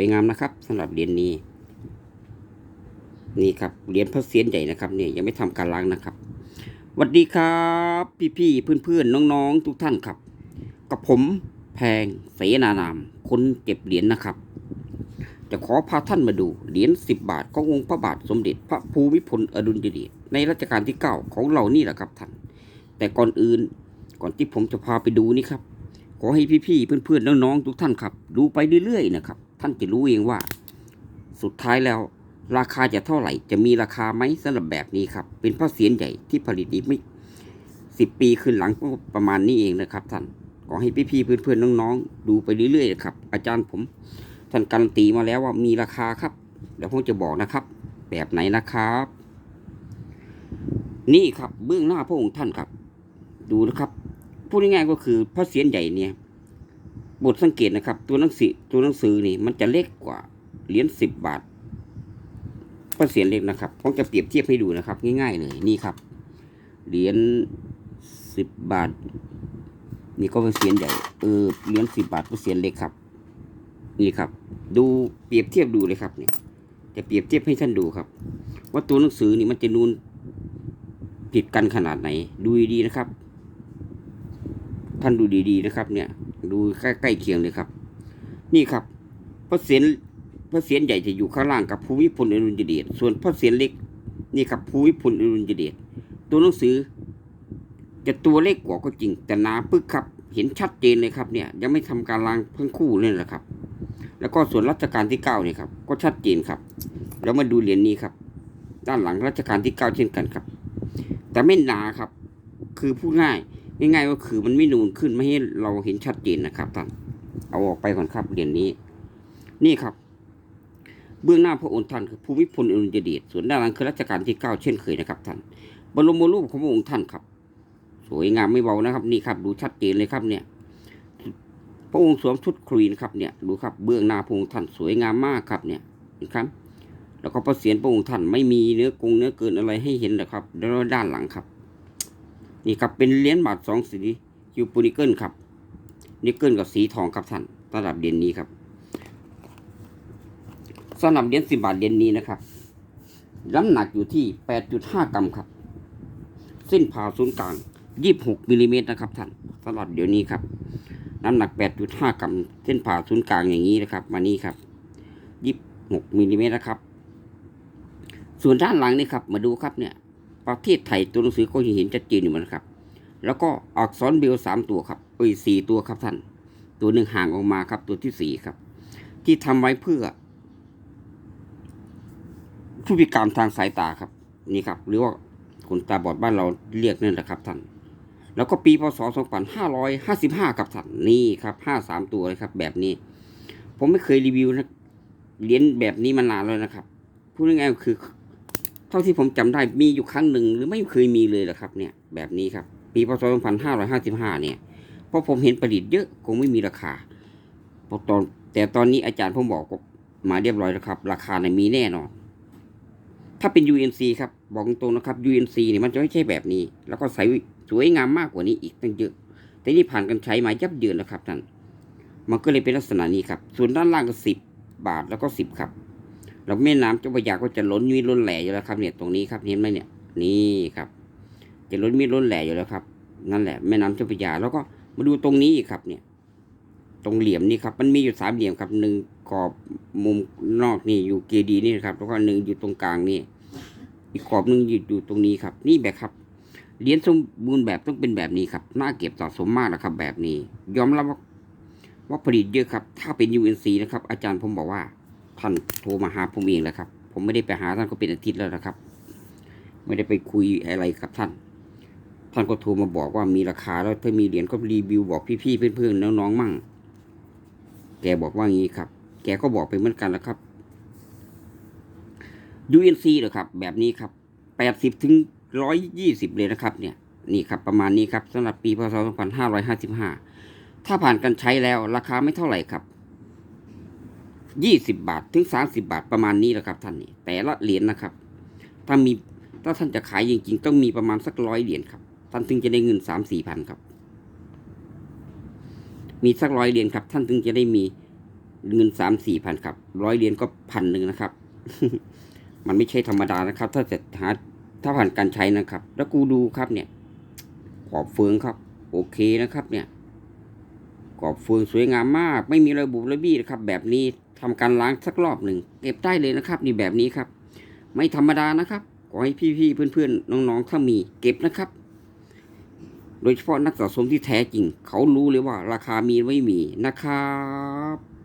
วยงามนะครับสำหรับเหรียญนี้ นี่ครับเหรียญพระเศียรใหญ่นะครับเนี่ยยังไม่ทำการล้างนะครับสวัสดีครับ พี่ๆเพื่อนๆน้องๆทุกท่านครับ กับผมแพงเสนานาม คนเก็บเหรียญนะครับ จะขอพาท่านมาดูเหรียญสิบบาทขององค์พระบาทสมเด็จพระภูมิพลอดุลยเดชในรัชกาลที่เก้าของเรานี่แหละครับท่าน แต่ก่อนอื่นก่อนที่ผมจะพาไปดูนี่ครับ ขอให้พี่ๆเพื่อนๆน้องๆทุกท่านครับ ดูไปเรื่อยๆนะครับานจะรู้เองว่า สุดท้ายแล้ว ราคาจะเท่าไหร่ จะมีราคาไหมสำหรับแบบนี้ครับ เป็นพระเศียรใหญ่ที่ผลิตอีกไม่สิบปีขึ้นหลังก็ประมาณนี้เองนะครับท่านขอให้พี่ๆเพื่อนๆน้องๆ ดูไปเรื่อยๆครับ อาจารย์ผมท่านการันตีมาแล้วว่ามีราคาครับ เดี๋ยวผมจะบอกนะครับ แบบไหนนะครับ นี่ครับเบื้องหน้าพระองค์ท่านครับ ดูนะครับพูดง่ายๆก็คือพระเศียรใหญ่เนี่ย บทสังเกตนะครับ ตัวหนังสือตัวหนังสือนี่มันจะเล็กกว่าเหรียญสิบบาทพระเศียรเล็กนะครับผมจะเปรียบเทียบให้ดูนะครับ ง่ายๆเลยนี่ครับเหรียญสิบบาท นี่ก็พระเศียรใหญ่เออเหรียญสิบบาทพระเศียรเล็กครับ นี่ครับ ดูเปรียบเทียบดูเลยครับเนี่ยจะเปรียบเทียบให้ท่านดูครับ ว่าตัวหนังสือนี่มันจะนูนผิดกันขนาดไหน ดูดีๆนะครับ ท่านดูดีๆนะครับเนี่ย ดูใกล้ๆเคียงเลยครับ นี่ครับพระเศียรพระเศียรใหญ่จะอยู่ข้างล่างกับภูมิพลอดุลยเดชส่วนพระเศียรเล็กนี่ครับภูมิพลอดุลยเดชตัวหนังสือ จะตัวเล็กกว่าก็จริง แต่หนาปึ๊กครับ เห็นชัดเจนเลยครับเนี่ย ยังไม่ทำการล้างทั้งคู่เลยแหละครับ แล้วก็ส่วนรัชกาลที่เก้าเนี่ยครับ ก็ชัดเจนครับ แล้วมาดูเหรียญนี้ครับ ด้านหลังรัชกาลที่เก้าเช่นกันครับ แต่ไม่หนาครับ คือพูดง่าย ง่ายๆก็คือมันไม่นูนขึ้นไม่ให้เราเห็นชัดเจนนะครับท่านเอาออกไปก่อนครับเหรียญนี้ นี่ครับ เบื้องหน้าพระองค์ท่านคือภูมิพลอดุลยเดชส่วนด้านหลังคือรัชกาลที่เก้าเช่นเคยนะครับท่านบรมรูปของพระองค์ท่านครับ สวยงามไม่เบานะครับ นี่ครับดูชัดเจนเลยครับเนี่ย พระองค์สวมชุดครีนครับเนี่ยดูครับเบื้องหน้าพระองค์ท่านสวยงามมากครับเนี่ยนะครับแล้วก็พระเศียรพระองค์ท่านไม่มีเนื้อกงเนื้อเกินอะไรให้เห็นเลยครับแล้วด้านหลังครับ นี่ครับเป็นเหรียญบาทสองสียูปูนิเกิลครับ นิเกิลกับสีทองครับท่านสำหรับเหรียญนี้ครับสำหรับเหรียญสิบบาทเหรียญนี้นะครับน้ำหนักอยู่ที่แปดจุดห้ากรัมครับ เส้นผ่าศูนย์กลางยี่สิบหกมิลลิเมตรนะครับท่านสำหรับเดี๋ยวนี้ครับ น้ำหนัก8.5กรัมเส้นผ่าศูนย์กลางอย่างนี้นะครับ มานี่ครับ26มิลลิเมตรนะครับ ส่วนด้านหลังนี่ครับ มาดูครับเนี่ย ประเทศไทยตัวหนังสือก็ยังเห็นชัดเจนอยู่นะครับ แล้วก็อักษรเบลสามตัวครับเอ้ยสี่ตัวครับท่าน ตัวหนึ่งห่างออกมาครับตัวที่สี่ครับ ที่ทำไว้เพื่อผู้พิการทางสายตาครับ นี่ครับ หรือว่าคนตาบอดบ้านเราเรียกนั่นแหละครับท่าน แล้วก็ปีพศ 2555 ครับท่านนี่ครับ53ตัวเลยครับ แบบนี้ ผมไม่เคยรีวิวนะเหรียญแบบนี้มานานแล้วนะครับพูดง่ายๆก็คือ เท่าที่ผมจำได้มีอยู่ครั้งหนึ่งหรือไม่เคยมีเลยหละครับเนี่ยแบบนี้ครับ ปีพศ2555 เนี่ยเพราะผมเห็นผลิตเยอะคงไม่มีราคาเพราะตอนแต่ตอนนี้อาจารย์ผมบอกมาเรียบร้อยแล้วครับ ราคาเนี่ยมีแน่นอนถ้าเป็น UNC ครับบอกตรงนะครับ UNC เนี่ยมันจะไม่ใช่แบบนี้ แล้วก็ใสสวยงามมากกว่านี้อีกตั้งเยอะ แต่นี่ผ่านการใช้มายับเยินแล้วครับท่านมันก็เลยเป็นลักษณะนี้ครับ ส่วนด้านล่างก็สิบบาทแล้วก็สิบครับ แล้วแม่น้ำเจ้าพระยาก็จะล้นมีล้นแหล่อยู่แล้วครับ เนี่ยตรงนี้ครับเห็นไหมเนี่ยนี่ครับ จะล้นมีล้นแหล่อยู่แล้วครับ นั่นแหละแม่น้ำเจ้าพระยาแล้วก็มาดูตรงนี้อีกครับเนี่ย ตรงเหลี่ยมนี่ครับ มันมีอยู่สามเหลี่ยมครับหนึ่งกรอบมุมนอกนี่อยู่เกดีนี่ครับ แล้วก็หนึ่งอยู่ตรงกลางนี่ อีกกรอบหนึ่งอยู่อยู่ตรงนี้ครับ นี่แบบครับเหรียญสมบูรณ์แบบต้องเป็นแบบนี้ครับน่าเก็บสะสมมากนะครับ แบบนี้ ยอมรับว่าว่าผลิตเยอะครับ ถ้าเป็น UNC นะครับ อาจารย์ผมบอกว่า ท่านโทรมาหาผมเองแล้วครับ ผมไม่ได้ไปหาท่านก็เป็นอาทิตย์แล้วนะครับ ไม่ได้ไปคุยอะไรกับท่าน ท่านก็โทรมาบอกว่ามีราคาแล้วถ้ามีเหรียญก็รีวิวบอกพี่ๆเพื่อนๆน้องๆมั่ง แกบอกว่างี้ครับ แกก็บอกไปเหมือนกันแล้วครับ UNC เหรอครับ แบบนี้ครับแปดสิบถึงร้อยยี่สิบเลยนะครับ เนี่ยนี่ครับประมาณนี้ครับสำหรับปีพศสองพันห้าร้อยห้าสิบห้าถ้าผ่านการใช้แล้วราคาไม่เท่าไหร่ครับ ยี่สิบบาทถึงสามสิบาทประมาณนี้แหละครับ ท่านนี่แต่ละเหรียญนะครับ ถ้ามีถ้าท่านจะขายจริงๆ ต้องมีประมาณสักร้อยเหรียญครับ ท่านถึงจะได้เงินสามสี่พันครับ มีสักร้อยเหรียญครับ ท่านถึงจะได้มีเงินสามสี่พันครับร้อยเหรียญก็พันหนึ่งนะครับ มันไม่ใช่ธรรมดานะครับ ถ้าจะหาถ้าผ่านการใช้นะครับ แล้วกูดูครับเนี่ย ขอบเฟืองครับ โอเคนะครับ เนี่ย ขอบเฟืองสวยงามมาก ไม่มีระบุระบี้นะครับ แบบนี้ ทำการล้างสักรอบหนึ่งเก็บได้เลยนะครับ นี่แบบนี้ครับ ไม่ธรรมดานะครับขอให้พี่ๆเพื่อนๆน้องๆถ้ามีเก็บนะครับ โดยเฉพาะนักสะสมที่แท้จริง เขารู้เลยว่าราคามีไม่มีนะครับ